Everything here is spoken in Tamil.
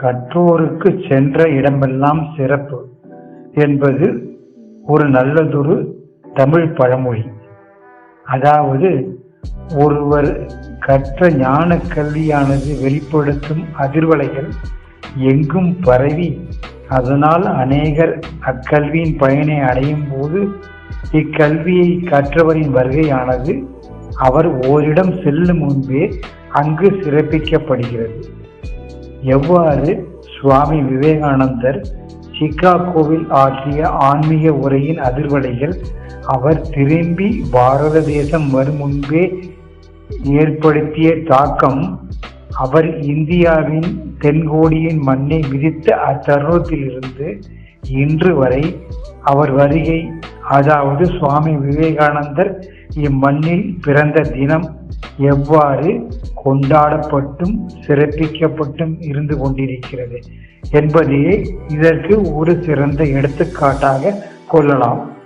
கற்றோருக்கு சென்ற இடமெல்லாம் சிறப்பு என்பது ஒரு நல்லதொரு தமிழ் பழமொழி. அதாவது ஒருவர் கற்ற ஞான கல்வியானது வெளிப்படுத்தும் அதிர்வலைகள் எங்கும் பரவி அதனால் அநேகர் அக்கல்வியின் பயனை அடையும் போது இக்கல்வியை கற்றவரின் வருகையானது அவர் ஓரிடம் செல்லும் முன்பே அங்கு சிறப்பிக்கப்படுகிறது. எவ்வாறு சுவாமி விவேகானந்தர் சிகாகோவில் ஆற்றிய ஆன்மீக உரையின் அதிர்வலைகள் அவர் திரும்பி பாரத தேசம் வரும் முன்பே ஏற்படுத்திய தாக்கம் அவர் இந்தியாவின் தென்கோடியின் மண்ணை விதித்த அத்தருணத்திலிருந்து இன்று வரை அவர் வருகை அதாவது சுவாமி விவேகானந்தர் இம்மண்ணில் பிறந்த தினம் எவ்வாறு கொண்டாடப்பட்டும் சிறப்பிக்கப்பட்டும் இருந்து கொண்டிருக்கிறது என்பதையே இதற்கு ஒரு சிறந்த எடுத்துக்காட்டாக கொள்ளலாம்.